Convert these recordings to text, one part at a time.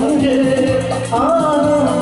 Hangi anı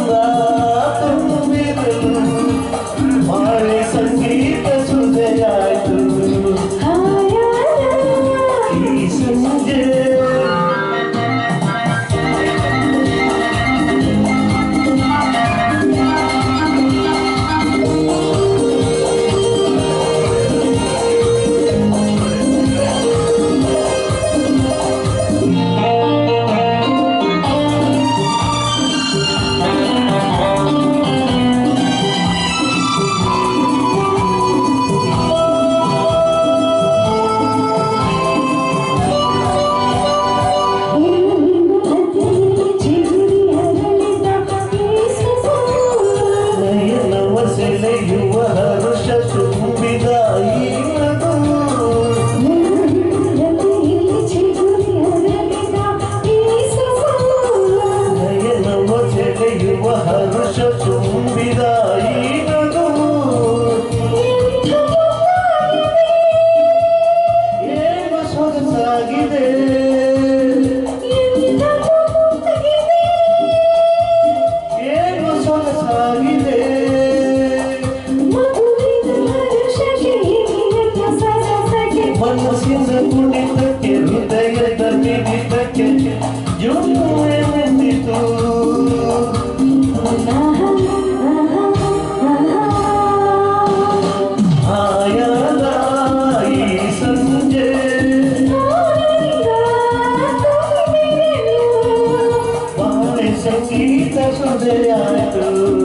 ಮನಸ್ಸಿನ ಕುಣಿತಕ್ಕೆ ಹೃದಯದ ಮಿಡಿತಕ್ಕೆ ಜುಮ್ಮೆಂದಿತು Deus, a Deus,